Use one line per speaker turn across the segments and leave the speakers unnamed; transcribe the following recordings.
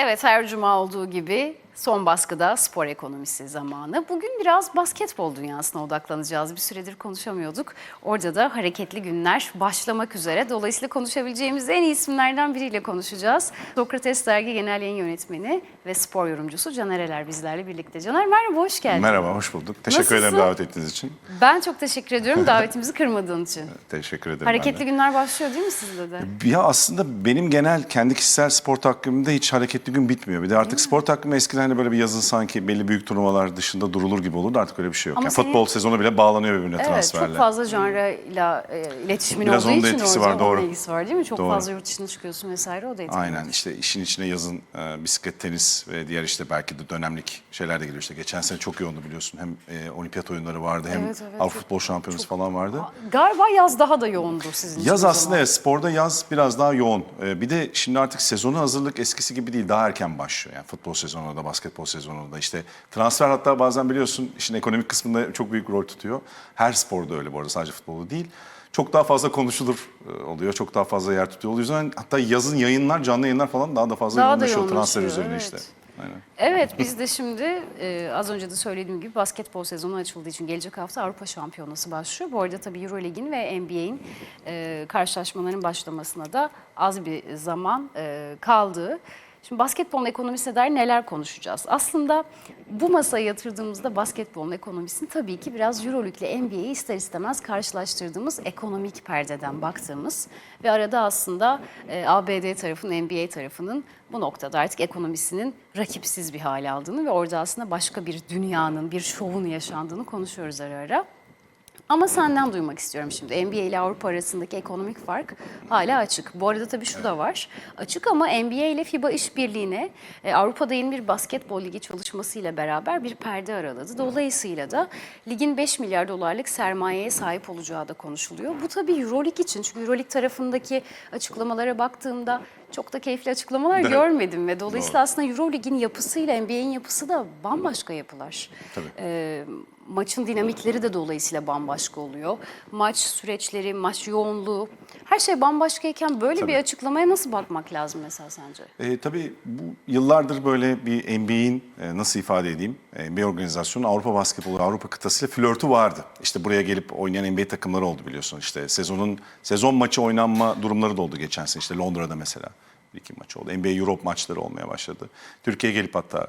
Evet her cuma olduğu gibi son baskıda spor ekonomisi zamanı. Bugün biraz basketbol dünyasına odaklanacağız. Bir süredir konuşamıyorduk. Orada da hareketli günler başlamak üzere. Dolayısıyla konuşabileceğimiz en iyi isimlerden biriyle konuşacağız. Sokrates Dergi Genel Yayın Yönetmeni ve spor yorumcusu Caner Eler bizlerle birlikte. Caner merhaba, hoş geldin.
Merhaba, hoş bulduk. Teşekkür ederim
Nasılsın?
davet ettiğiniz için.
Ben çok teşekkür ediyorum davetimizi kırmadığın için.
Teşekkür ederim.
Hareketli günler başlıyor değil mi sizde de?
Ya aslında benim genel kendi kişisel spor takvimimde hiç hareketli gün bitmiyor. Bir de artık spor takvimi eskiden hani böyle bir yazın sanki belli büyük turnuvalar dışında durulur gibi olurdu. Artık öyle bir şey yok.
Ama
Yani
senin-
futbol sezonu bile bağlanıyor birbirine
Evet,
transferle.
çok fazla janrayla e, iletişimin
Biraz
olduğu
onun da
için
etkisi var, doğru.
onun ilgisi var değil mi? Çok
Doğru.
fazla yurt dışına çıkıyorsun vesaire o da etkili.
Aynen işte işin içine yazın e, bisiklet, tenis ve diğer işte belki de dönemlik şeyler de giriyor. İşte geçen sene çok yoğundu biliyorsun. Hem e, olimpiyat oyunları vardı hem
Evet, evet,
Avrupa
çok-
Futbol Şampiyonası falan vardı.
Galiba yaz daha da yoğundu sizin için
Yaz
o
aslında
zaman.
evet, sporda yaz biraz daha yoğun. Ee, bir de şimdi artık sezonu hazırlık eskisi gibi değil daha erken başlıyor. Yani futbol sezonu da basketbol sezonu da işte transfer hatta bazen biliyorsun işin ekonomik kısmında çok büyük rol tutuyor. Her sporda öyle bu arada sadece futbolda değil. Çok daha fazla konuşulur e, oluyor. Çok daha fazla yer tutuyor. O yüzden hatta yazın yayınlar, canlı yayınlar falan daha da fazla
Daha da
yoğunlaşıyor transfer
yoğunlaşıyor,
üzerine
evet.
işte. Aynen.
Evet biz de şimdi e, az önce de söylediğim gibi basketbol sezonu açıldığı için gelecek hafta Avrupa Şampiyonası başlıyor. Bu arada tabii Eurolig'in ve NBA'in e, karşılaşmaların başlamasına da az bir zaman e, kaldı. Şimdi basketbolun ekonomisine dair neler konuşacağız? Aslında bu masaya yatırdığımızda basketbolun ekonomisini tabii ki biraz Euroleague ile NBA'yi ister istemez karşılaştırdığımız ekonomik perdeden baktığımız ve arada aslında e, ABD tarafının, NBA tarafının bu noktada artık ekonomisinin rakipsiz bir hale aldığını ve orada aslında başka bir dünyanın, bir şovun yaşandığını konuşuyoruz ara ara. Ama senden duymak istiyorum şimdi. NBA ile Avrupa arasındaki ekonomik fark hala açık. Bu arada tabii şu da var. Açık ama NBA ile FIBA işbirliğine e, Avrupa'da yeni bir basketbol ligi çalışmasıyla beraber bir perde araladı. Dolayısıyla da ligin 5 milyar dolarlık sermayeye sahip olacağı da konuşuluyor. Bu tabii Euroleague için. Çünkü Euroleague tarafındaki açıklamalara baktığımda çok da keyifli açıklamalar
Evet.
görmedim ve dolayısıyla
Doğru.
aslında Euroleague'in yapısıyla NBA'in yapısı da bambaşka yapılar.
Tabii.
Ee, maçın dinamikleri de dolayısıyla bambaşka oluyor. Maç süreçleri, maç yoğunluğu, her şey bambaşkayken böyle
Tabii.
bir açıklamaya nasıl bakmak lazım mesela sence?
E, tabii bu yıllardır böyle bir NBA'in e, nasıl ifade edeyim e, NBA organizasyonu Avrupa basketbolu Avrupa kıtasıyla flörtü vardı. İşte buraya gelip oynayan NBA takımları oldu biliyorsun. İşte sezonun sezon maçı oynanma durumları da oldu geçen sene işte Londra'da mesela bir iki maç oldu. NBA Europe maçları olmaya başladı. Türkiye'ye gelip hatta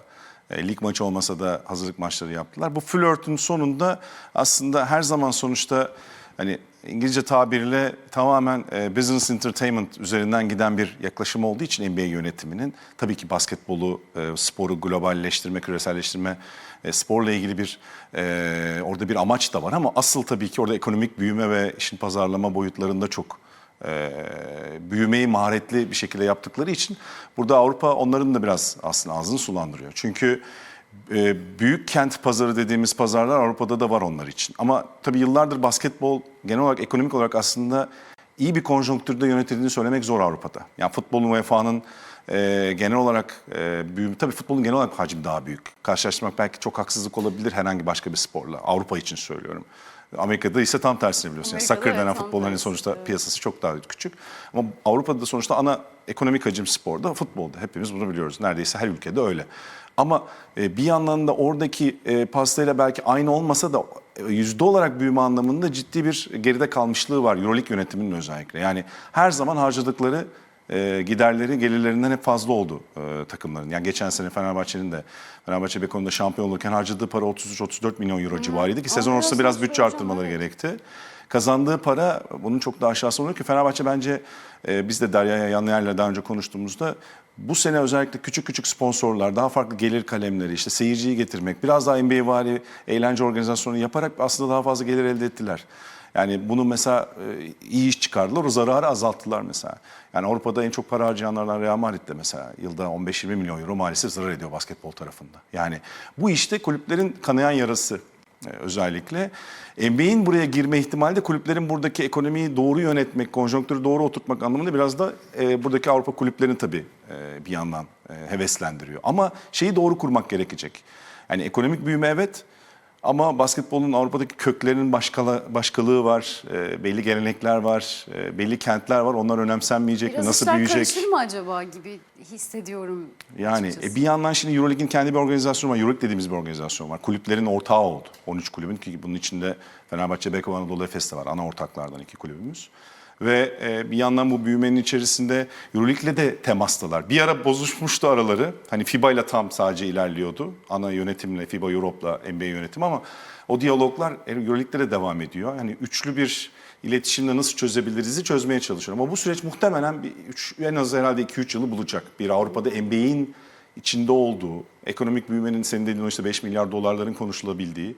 e, lig maçı olmasa da hazırlık maçları yaptılar. Bu flörtün sonunda aslında her zaman sonuçta hani İngilizce tabirle tamamen e, business entertainment üzerinden giden bir yaklaşım olduğu için NBA yönetiminin tabii ki basketbolu, e, sporu globalleştirme, küreselleştirme, e, sporla ilgili bir orada bir amaç da var ama asıl tabii ki orada ekonomik büyüme ve işin pazarlama boyutlarında çok e, büyümeyi maharetli bir şekilde yaptıkları için burada Avrupa onların da biraz aslında ağzını sulandırıyor. Çünkü e, büyük kent pazarı dediğimiz pazarlar Avrupa'da da var onlar için. Ama tabii yıllardır basketbol genel olarak ekonomik olarak aslında iyi bir konjonktürde yönetildiğini söylemek zor Avrupa'da. Yani futbolun UEFA'nın e, genel olarak e, büyüm, tabii futbolun genel olarak hacmi daha büyük. Karşılaştırmak belki çok haksızlık olabilir herhangi başka bir sporla. Avrupa için söylüyorum. Amerika'da ise tam tersini biliyorsun. Yani
Amerika'da
soccer denen
evet,
futbolun hani sonuçta
evet.
piyasası çok daha küçük. Ama Avrupa'da da sonuçta ana ekonomik hacim sporda futbolda. Hepimiz bunu biliyoruz. Neredeyse her ülkede öyle. Ama e, bir yandan da oradaki e, pastayla belki aynı olmasa da e, yüzde olarak büyüme anlamında ciddi bir geride kalmışlığı var Euroleague yönetiminin özellikle. Yani her zaman harcadıkları e, giderleri gelirlerinden hep fazla oldu e, takımların. Yani geçen sene Fenerbahçe'nin de Fenerbahçe Beko'nda şampiyon olurken harcadığı para 33-34 milyon euro civarıydı ki sezon ortasında
biraz
bütçe arttırmaları
evet.
gerekti. Kazandığı para bunun çok daha aşağısı oluyor ki Fenerbahçe bence e, biz de Derya'ya Yanlayer'le daha önce konuştuğumuzda bu sene özellikle küçük küçük sponsorlar, daha farklı gelir kalemleri, işte seyirciyi getirmek, biraz daha NBA vari eğlence organizasyonu yaparak aslında daha fazla gelir elde ettiler. Yani bunu mesela e, iyi iş çıkardılar, o zararı azalttılar mesela. Yani Avrupa'da en çok para harcayanlardan Real Madrid'de mesela yılda 15-20 milyon euro maalesef zarar ediyor basketbol tarafında. Yani bu işte kulüplerin kanayan yarası e, özellikle. NBA'in buraya girme ihtimali de kulüplerin buradaki ekonomiyi doğru yönetmek, konjonktürü doğru oturtmak anlamında biraz da e, buradaki Avrupa kulüplerini tabii bir yandan heveslendiriyor. Ama şeyi doğru kurmak gerekecek. Yani ekonomik büyüme evet Ama basketbolun Avrupa'daki köklerinin başkala, başkalığı var, e, belli gelenekler var, e, belli kentler var. Onlar önemsenmeyecek mi,
Biraz
nasıl
işler
büyüyecek?
karışır mı acaba gibi hissediyorum.
Yani
açıkçası.
e, bir yandan şimdi Euroleague'in kendi bir organizasyonu var. Euroleague dediğimiz bir organizasyon var. Kulüplerin ortağı oldu. 13 kulübün ki bunun içinde Fenerbahçe, Beko, Anadolu Efes de var. Ana ortaklardan iki kulübümüz. Ve e, bir yandan bu büyümenin içerisinde Euroleague'le de temastalar. Bir ara bozuşmuştu araları. Hani FIBA ile tam sadece ilerliyordu. Ana yönetimle, FIBA Europe'la NBA yönetimi ama o diyaloglar Euroleague'de de devam ediyor. Yani üçlü bir iletişimle nasıl çözebiliriz çözmeye çalışıyorum. Ama bu süreç muhtemelen bir üç, en az herhalde 2-3 yılı bulacak. Bir Avrupa'da NBA'in içinde olduğu, ekonomik büyümenin senin dediğin işte 5 milyar dolarların konuşulabildiği e,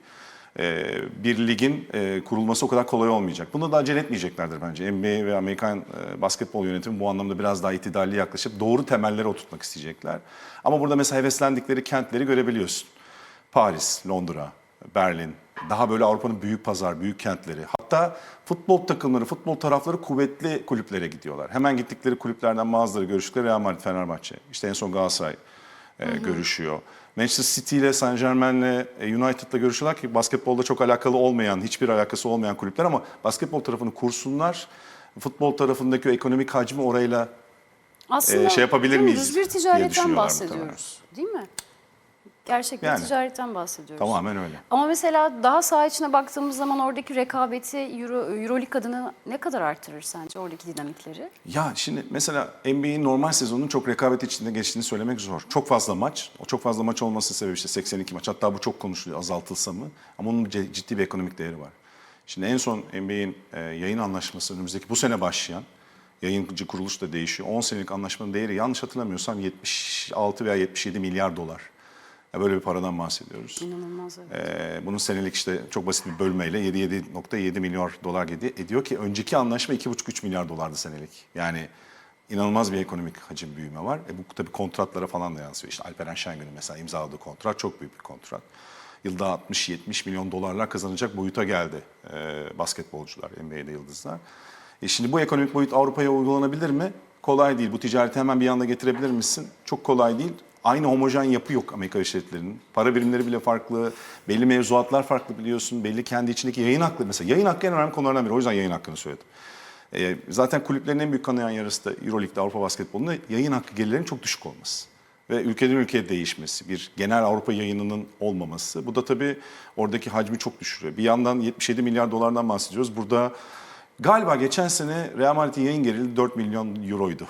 bir ligin e, kurulması o kadar kolay olmayacak. Bunu da acele etmeyeceklerdir bence. NBA ve Amerikan e, basketbol yönetimi bu anlamda biraz daha itidalli yaklaşıp doğru temelleri oturtmak isteyecekler. Ama burada mesela heveslendikleri kentleri görebiliyorsun. Paris, Londra, Berlin, daha böyle Avrupa'nın büyük pazar, büyük kentleri. Hatta futbol takımları, futbol tarafları kuvvetli kulüplere gidiyorlar. Hemen gittikleri kulüplerden bazıları görüştükleri Real Madrid, Fenerbahçe. İşte en son Galatasaray e, görüşüyor. Manchester City ile Saint Germain'le e, United'la görüşüyorlar ki basketbolda çok alakalı olmayan, hiçbir alakası olmayan kulüpler ama basketbol tarafını kursunlar. Futbol tarafındaki o ekonomik hacmi orayla
Aslında
e, şey yapabilir miyiz
bir
diye
ticaretten bahsediyoruz. Değil mi? Gerçek bir
Yani.
ticaretten bahsediyoruz.
tamamen öyle.
Ama mesela daha saha içine baktığımız zaman oradaki rekabeti Euro, Euroleague adına ne kadar artırır sence oradaki dinamikleri?
Ya şimdi mesela NBA'in normal sezonunun çok rekabet içinde geçtiğini söylemek zor. Çok fazla maç. O çok fazla maç olması sebebi işte 82 maç. Hatta bu çok konuşuluyor azaltılsa mı? Ama onun ce- ciddi bir ekonomik değeri var. Şimdi en son NBA'in e, yayın anlaşması önümüzdeki bu sene başlayan yayıncı kuruluş da değişiyor. 10 senelik anlaşmanın değeri yanlış hatırlamıyorsam 76 veya 77 milyar dolar. Ya böyle bir paradan bahsediyoruz.
İnanılmaz evet.
Ee, bunun senelik işte çok basit bir bölmeyle 7-7.7 milyar dolar ediyor ki önceki anlaşma 2,5-3 milyar dolardı senelik. Yani inanılmaz bir ekonomik hacim büyüme var. E bu tabii kontratlara falan da yansıyor. İşte Alperen Şengün'ün mesela imzaladığı kontrat çok büyük bir kontrat. Yılda 60-70 milyon dolarlar kazanacak boyuta geldi e, basketbolcular, NBA'de yıldızlar. E şimdi bu ekonomik boyut Avrupa'ya uygulanabilir mi? Kolay değil. Bu ticareti hemen bir anda getirebilir misin? Çok kolay değil. Aynı homojen yapı yok Amerika Birleşik Devletleri'nin. Para birimleri bile farklı, belli mevzuatlar farklı biliyorsun. Belli kendi içindeki yayın hakkı mesela. Yayın hakkı en önemli konulardan biri. O yüzden yayın hakkını söyledim. Ee, zaten kulüplerin en büyük kanayan yarısı da Euroleague'de Avrupa basketbolunda yayın hakkı gelirlerinin çok düşük olması. Ve ülkeden ülkeye değişmesi, bir genel Avrupa yayınının olmaması. Bu da tabii oradaki hacmi çok düşürüyor. Bir yandan 77 milyar dolardan bahsediyoruz. Burada galiba geçen sene Real Madrid'in yayın geliri 4 milyon euroydu.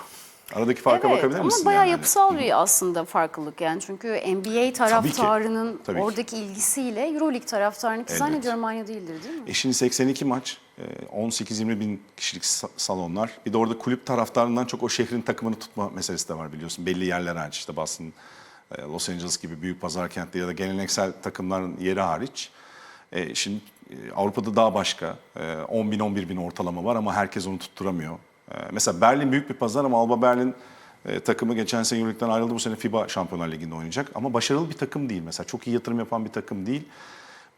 Aradaki farka
evet,
bakabilir
ama
misin?
bayağı
yani?
yapısal bir aslında farklılık yani çünkü NBA taraftarının
Tabii ki.
oradaki ilgisiyle Euroleague taraftarının ki zannediyorum aynı değildir değil mi?
E şimdi 82 maç, e, 18-20 bin kişilik sa- salonlar. Bir de orada kulüp taraftarından çok o şehrin takımını tutma meselesi de var biliyorsun. Belli yerler hariç işte Boston, e, Los Angeles gibi büyük pazar kentleri ya da geleneksel takımların yeri hariç. E, Şimdi e, Avrupa'da daha başka. E, 10 bin 11 bin ortalama var ama herkes onu tutturamıyor. E, Mesela Berlin büyük bir pazar ama Alba Berlin e, takımı geçen sene Euroleague'den ayrıldı. Bu sene FIBA Şampiyonlar Ligi'nde oynayacak. Ama başarılı bir takım değil mesela. Çok iyi yatırım yapan bir takım değil.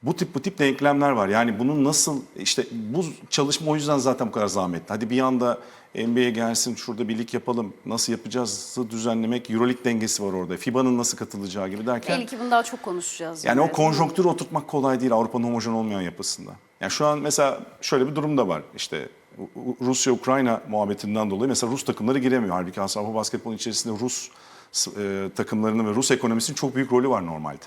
Bu tip bu tip denklemler var. Yani bunun nasıl işte bu çalışma o yüzden zaten bu kadar zahmetli. Hadi bir anda NBA'ye gelsin şurada birlik yapalım. Nasıl yapacağızı düzenlemek. Euroleague dengesi var orada. FIBA'nın nasıl katılacağı gibi derken.
Belki bunu daha çok konuşacağız.
Yani
yine.
o konjonktürü oturtmak kolay değil Avrupa'nın homojen olmayan yapısında. Yani şu an mesela şöyle bir durum da var. İşte Rusya-Ukrayna muhabbetinden dolayı mesela Rus takımları giremiyor. Halbuki Avrupa basketbolun içerisinde Rus e, takımlarının ve Rus ekonomisinin çok büyük rolü var normalde.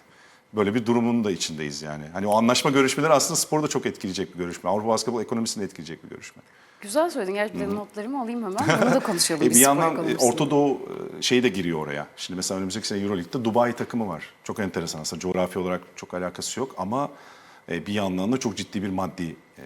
Böyle bir durumun da içindeyiz yani. Hani o anlaşma görüşmeleri aslında sporu da çok etkileyecek bir görüşme. Avrupa basketbol ekonomisini de etkileyecek bir görüşme.
Güzel söyledin. Gerçekten notlarımı alayım hemen. Bunu da konuşalım.
E bir yandan e. Orta Doğu e, şeyi de giriyor oraya. Şimdi mesela önümüzdeki sene Euroleague'de Dubai takımı var. Çok enteresan aslında coğrafi olarak çok alakası yok ama bir yandan da çok ciddi bir maddi e,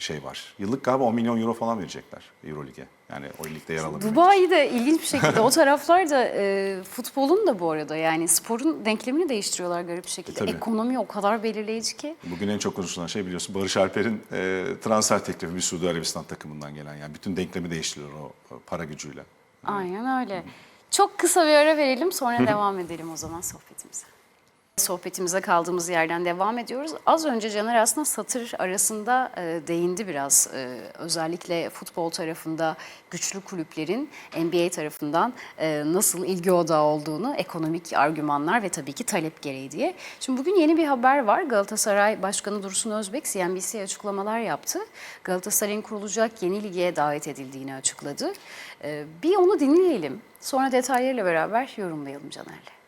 şey var. Yıllık galiba 10 milyon euro falan verecekler Euroleague'e. Yani o ligde yer alabilmek.
Dubai'de ilginç bir şekilde o taraflar da e, futbolun da bu arada yani sporun denklemini değiştiriyorlar garip bir şekilde.
tabii.
Ekonomi o kadar belirleyici ki.
Bugün en çok konuşulan şey biliyorsun Barış Alper'in e, transfer teklifi bir Suudi Arabistan takımından gelen. Yani bütün denklemi değiştiriyor o, o para gücüyle.
Aynen öyle. Çok kısa bir ara verelim sonra devam edelim o zaman sohbetimize. Sohbetimize kaldığımız yerden devam ediyoruz. Az önce Caner aslında satır arasında e, değindi biraz. E, özellikle futbol tarafında güçlü kulüplerin NBA tarafından e, nasıl ilgi odağı olduğunu, ekonomik argümanlar ve tabii ki talep gereği diye. Şimdi bugün yeni bir haber var. Galatasaray Başkanı Dursun Özbek CNBC'ye açıklamalar yaptı. Galatasaray'ın kurulacak yeni lige davet edildiğini açıkladı. E, bir onu dinleyelim. Sonra detaylarıyla beraber yorumlayalım Caner'le.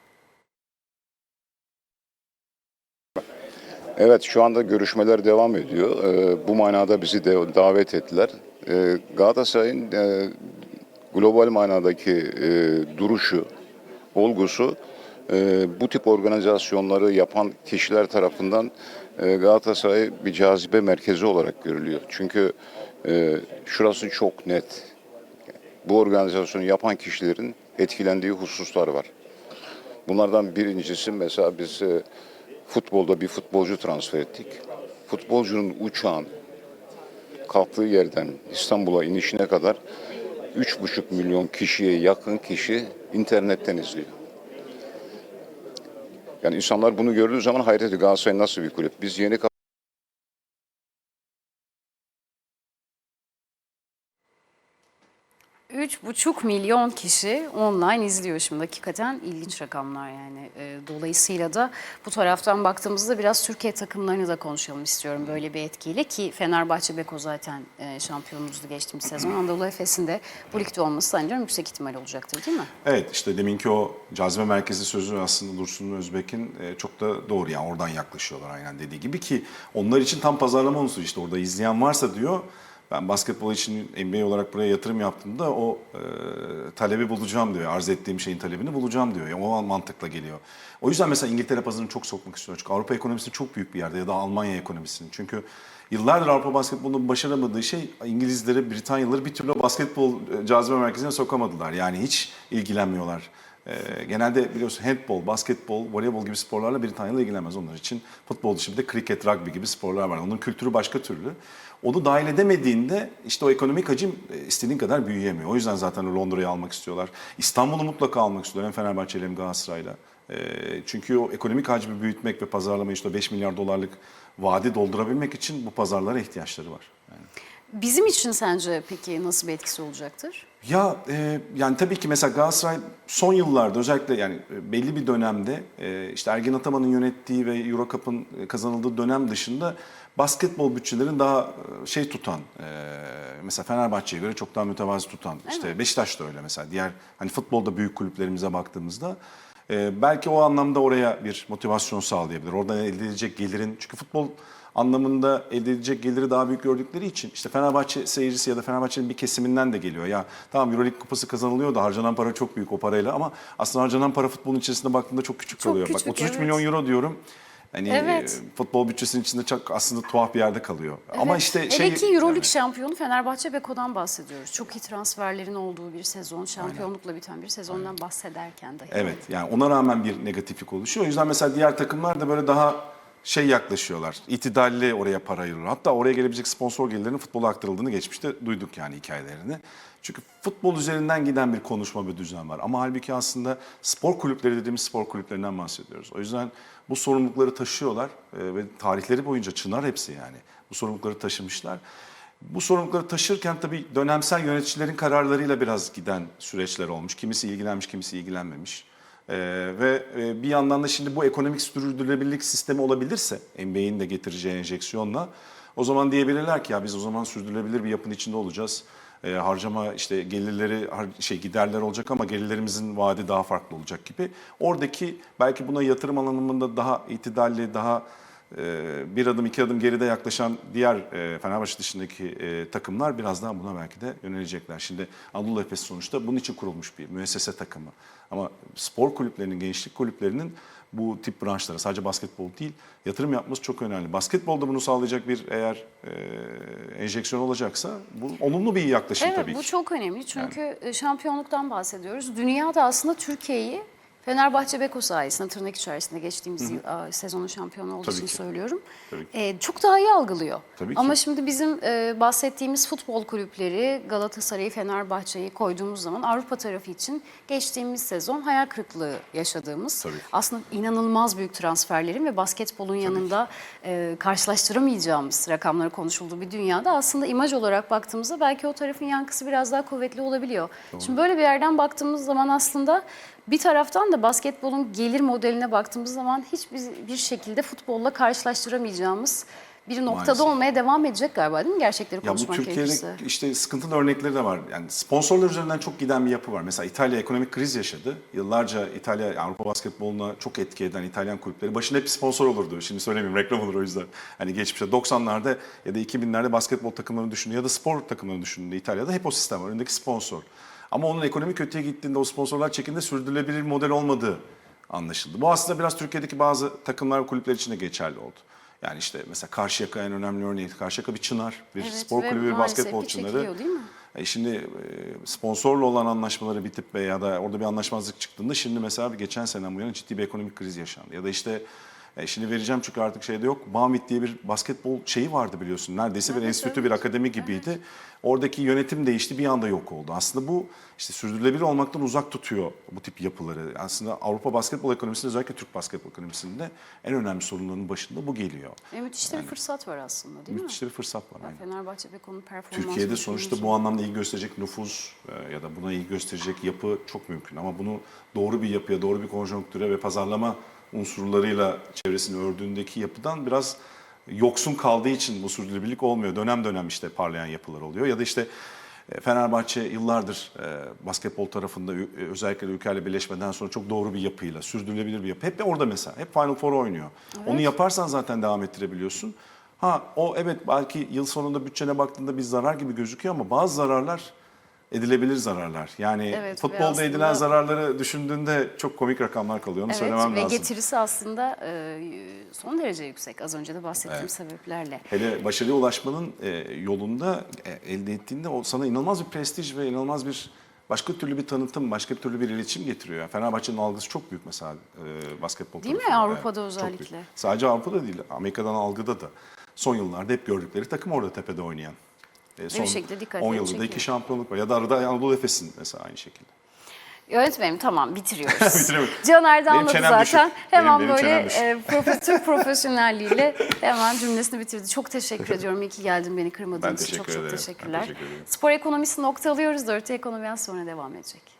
Evet şu anda görüşmeler devam ediyor. Ee, bu manada bizi de davet ettiler. Ee, Galatasaray'ın e, global manadaki e, duruşu, olgusu e, bu tip organizasyonları yapan kişiler tarafından Galatasaray bir cazibe merkezi olarak görülüyor. Çünkü şurası çok net. Bu organizasyonu yapan kişilerin etkilendiği hususlar var. Bunlardan birincisi mesela biz futbolda bir futbolcu transfer ettik. Futbolcunun uçağın kalktığı yerden İstanbul'a inişine kadar 3,5 milyon kişiye yakın kişi internetten izliyor. Yani insanlar bunu gördüğü zaman hayret ediyor. Galatasaray nasıl bir kulüp? Biz yeni
Üç buçuk milyon kişi online izliyor şimdi hakikaten ilginç rakamlar yani. E, Dolayısıyla da bu taraftan baktığımızda biraz Türkiye takımlarını da konuşalım istiyorum böyle bir etkiyle ki Fenerbahçe Beko zaten e, şampiyonumuzdu geçtiğimiz sezon. Anadolu Efes'in de bu ligde olması sanıyorum yüksek ihtimal olacaktır değil mi?
Evet işte deminki o cazibe merkezi sözü aslında Dursun Özbek'in e, çok da doğru yani oradan yaklaşıyorlar aynen dediği gibi ki onlar için tam pazarlama unsuru işte orada izleyen varsa diyor ben basketbol için NBA olarak buraya yatırım yaptığımda o e, talebi bulacağım diyor. Arz ettiğim şeyin talebini bulacağım diyor. Yani o mantıkla geliyor. O yüzden mesela İngiltere pazarını çok sokmak istiyor. Çünkü Avrupa ekonomisi çok büyük bir yerde ya da Almanya ekonomisinin. Çünkü yıllardır Avrupa basketbolunun başaramadığı şey İngilizleri, Britanyalıları bir türlü basketbol e, cazibe merkezine sokamadılar. Yani hiç ilgilenmiyorlar. Ee, genelde biliyorsun handball, basketbol, voleybol gibi sporlarla Britanyalı ilgilenmez. Onlar için futbol dışı bir de kriket, rugby gibi sporlar var. Onun kültürü başka türlü. Onu dahil edemediğinde işte o ekonomik hacim e, istediğin kadar büyüyemiyor. O yüzden zaten Londra'yı almak istiyorlar. İstanbul'u mutlaka almak istiyorlar hem Fenerbahçe hem Galatasaray'la. Ee, çünkü o ekonomik hacmi büyütmek ve pazarlamayı işte 5 milyar dolarlık vadi doldurabilmek için bu pazarlara ihtiyaçları var. Yani.
Bizim için sence peki nasıl bir etkisi olacaktır?
Ya e, yani tabii ki mesela Galatasaray son yıllarda özellikle yani e, belli bir dönemde e, işte Ergin Ataman'ın yönettiği ve Euro Cup'ın e, kazanıldığı dönem dışında basketbol bütçelerini daha e, şey tutan e, mesela Fenerbahçe'ye göre çok daha mütevazi tutan işte Beşiktaş da öyle mesela diğer hani futbolda büyük kulüplerimize baktığımızda e, belki o anlamda oraya bir motivasyon sağlayabilir. Oradan elde edilecek gelirin çünkü futbol anlamında elde edilecek geliri daha büyük gördükleri için işte Fenerbahçe seyircisi ya da Fenerbahçe'nin bir kesiminden de geliyor. Ya tamam Euroleague kupası kazanılıyor da harcanan para çok büyük o parayla ama aslında harcanan para futbolun içerisinde baktığında çok küçük
Çok
kalıyor.
küçük,
Bak 33
evet.
milyon euro diyorum. Hani
Evet.
e, futbol bütçesinin içinde çok aslında tuhaf bir yerde kalıyor. Ama
Evet.
işte
Hele
şey
ki Euroleague
yani-
şampiyonu Fenerbahçe Beko'dan bahsediyoruz. Çok iyi transferlerin olduğu bir sezon, şampiyonlukla biten bir sezondan bahsederken dahi.
Evet yani ona rağmen bir negatiflik oluşuyor. O yüzden mesela diğer takımlar da böyle daha şey yaklaşıyorlar. İtidalli oraya para ayırıyor. Hatta oraya gelebilecek sponsor gelirlerinin futbola aktarıldığını geçmişte duyduk yani hikayelerini. Çünkü futbol üzerinden giden bir konuşma ve düzen var. Ama halbuki aslında spor kulüpleri dediğimiz spor kulüplerinden bahsediyoruz. O yüzden bu sorumlulukları taşıyorlar e, ve tarihleri boyunca çınar hepsi yani. Bu sorumlulukları taşımışlar. Bu sorumlulukları taşırken tabii dönemsel yöneticilerin kararlarıyla biraz giden süreçler olmuş. Kimisi ilgilenmiş, kimisi ilgilenmemiş. Ee, ve e, bir yandan da şimdi bu ekonomik sürdürülebilirlik sistemi olabilirse NBA'in de getireceği enjeksiyonla o zaman diyebilirler ki ya biz o zaman sürdürülebilir bir yapının içinde olacağız. Ee, harcama işte gelirleri şey giderler olacak ama gelirlerimizin vaadi daha farklı olacak gibi. Oradaki belki buna yatırım alanında daha itidalli, daha e, bir adım iki adım geride yaklaşan diğer e, Fenerbahçe dışındaki e, takımlar biraz daha buna belki de yönelecekler. Şimdi Anadolu Efes sonuçta bunun için kurulmuş bir müessese takımı. Ama spor kulüplerinin, gençlik kulüplerinin bu tip branşlara sadece basketbol değil yatırım yapması çok önemli. Basketbolda bunu sağlayacak bir eğer e, enjeksiyon olacaksa bu olumlu bir yaklaşım
Evet
tabii
bu
ki.
çok önemli çünkü e, şampiyonluktan bahsediyoruz. Dünyada aslında Türkiye'yi Fenerbahçe Beko sayesinde tırnak içerisinde geçtiğimiz yıl, aa, sezonun şampiyonu olduğu
Tabii
için
ki.
söylüyorum.
Tabii ki.
Ee, çok daha iyi algılıyor.
Tabii ki.
Ama şimdi bizim e, bahsettiğimiz futbol kulüpleri Galatasaray'ı, Fenerbahçe'yi koyduğumuz zaman Avrupa tarafı için geçtiğimiz sezon hayal kırıklığı yaşadığımız
Tabii ki.
aslında inanılmaz büyük transferlerin ve basketbolun yanında e, karşılaştıramayacağımız rakamları konuşulduğu bir dünyada aslında imaj olarak baktığımızda belki o tarafın yankısı biraz daha kuvvetli olabiliyor. Şimdi böyle bir yerden baktığımız zaman aslında bir taraftan da basketbolun gelir modeline baktığımız zaman hiçbir bir şekilde futbolla karşılaştıramayacağımız bir noktada
Maalesef.
olmaya devam edecek galiba değil mi gerçekleri
Ya bu
konuşmak
Türkiye'de
gerekirse?
işte sıkıntılı örnekleri de var. Yani sponsorlar üzerinden çok giden bir yapı var. Mesela İtalya ekonomik kriz yaşadı. Yıllarca İtalya Avrupa basketboluna çok etki eden İtalyan kulüpleri başında hep sponsor olurdu. Şimdi söylemeyeyim reklam olur o yüzden. Hani geçmişte 90'larda ya da 2000'lerde basketbol takımlarını düşündü ya da spor takımlarını düşündü İtalya'da hep o sistem var. Önündeki sponsor. Ama onun ekonomi kötüye gittiğinde o sponsorlar çekinde sürdürülebilir bir model olmadığı anlaşıldı. Bu aslında biraz Türkiye'deki bazı takımlar ve kulüpler için de geçerli oldu. Yani işte mesela Karşıyaka en önemli örneği. Karşıyaka bir çınar, bir
Evet
spor kulübü, bir basketbol çınarı.
değil mi?
E şimdi e, sponsorla olan anlaşmaları bitip veya da orada bir anlaşmazlık çıktığında şimdi mesela geçen sene bu yana ciddi bir ekonomik kriz yaşandı. Ya da işte e, şimdi vereceğim çünkü artık şeyde yok. Banvit diye bir basketbol şeyi vardı biliyorsun. Neredeyse bir
Evet,
enstitü,
evet.
bir akademi gibiydi. Oradaki yönetim değişti bir anda yok oldu. Aslında bu işte sürdürülebilir olmaktan uzak tutuyor bu tip yapıları. Aslında Avrupa basketbol ekonomisinde özellikle Türk basketbol ekonomisinde en önemli sorunların başında bu geliyor.
E, müthiş de bir fırsat var aslında değil
Müthiş de bir fırsat var.
mi?
aynen.
Fenerbahçe Beko'nun performansı.
Türkiye'de sonuçta bu anlamda ilgi gösterecek nüfus e, ya da buna ilgi gösterecek yapı çok mümkün. Ama bunu doğru bir yapıya, doğru bir konjonktüre ve pazarlama unsurlarıyla çevresini ördüğündeki yapıdan biraz yoksun kaldığı için bu sürdürülebilirlik olmuyor. Dönem dönem işte parlayan yapılar oluyor. Ya da işte e, Fenerbahçe yıllardır e, basketbol tarafında e, özellikle ülkeyle birleşmeden sonra çok doğru bir yapıyla, sürdürülebilir bir yapı. Hep de orada mesela. Hep Final Four oynuyor. Onu yaparsan zaten devam ettirebiliyorsun. Ha o evet belki yıl sonunda bütçene baktığında bir zarar gibi gözüküyor ama bazı zararlar edilebilir zararlar. Yani
Evet, ve
futbolda
aslında-
edilen zararları düşündüğünde çok komik rakamlar kalıyor. Onu
Evet
söylemem
ve
lazım.
getirisi aslında e, son derece yüksek az önce de bahsettiğim sebeplerle.
Hele başarıya ulaşmanın e, yolunda e, elde ettiğinde o sana inanılmaz bir prestij ve inanılmaz bir başka türlü bir tanıtım, başka türlü bir iletişim getiriyor. Yani Fenerbahçe'nin algısı çok büyük mesela e, basketbol
Değil mi? Avrupa'da
çok
özellikle.
Sadece Avrupa'da değil, Amerika'dan algıda da. Son yıllarda hep gördükleri takım orada tepede oynayan. E, son
şekilde
10
dikkatlerini
yılda iki
çekiyor.
şampiyonluk var. Ya da arada Anadolu Efes'in mesela aynı şekilde.
Yönetmenim tamam bitiriyoruz.
Benim
anladı
çenem
zaten.
düşük.
Hemen
Benim- benim
böyle e, profe- Türk profesyonelliğiyle hemen cümlesini bitirdi. Çok teşekkür ediyorum. İyi ki geldin beni kırmadığın için. Çok çok
ederim. Ben
teşekkürler.
teşekkür ederim.
Spor ekonomisi noktalıyoruz. Dörtte ekonomi az sonra devam edecek.